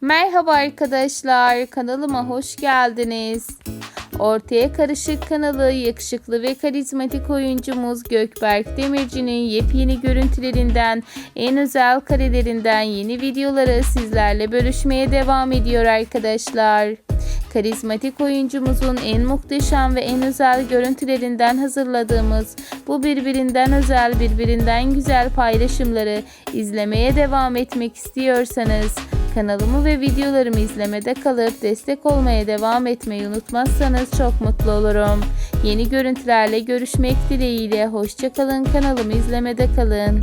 Merhaba arkadaşlar, kanalıma hoş geldiniz. Ortaya Karışık kanalı yakışıklı ve karizmatik oyuncumuz Gökberk Demirci'nin yepyeni görüntülerinden, en özel karelerinden yeni videoları sizlerle bölüşmeye devam ediyor arkadaşlar. Karizmatik oyuncumuzun en muhteşem ve en özel görüntülerinden hazırladığımız bu birbirinden özel, birbirinden güzel paylaşımları izlemeye devam etmek istiyorsanız kanalımı ve videolarımı izlemede kalıp destek olmaya devam etmeyi unutmazsanız çok mutlu olurum. Yeni görüntülerle görüşmek dileğiyle hoşçakalın kanalımı izlemede kalın.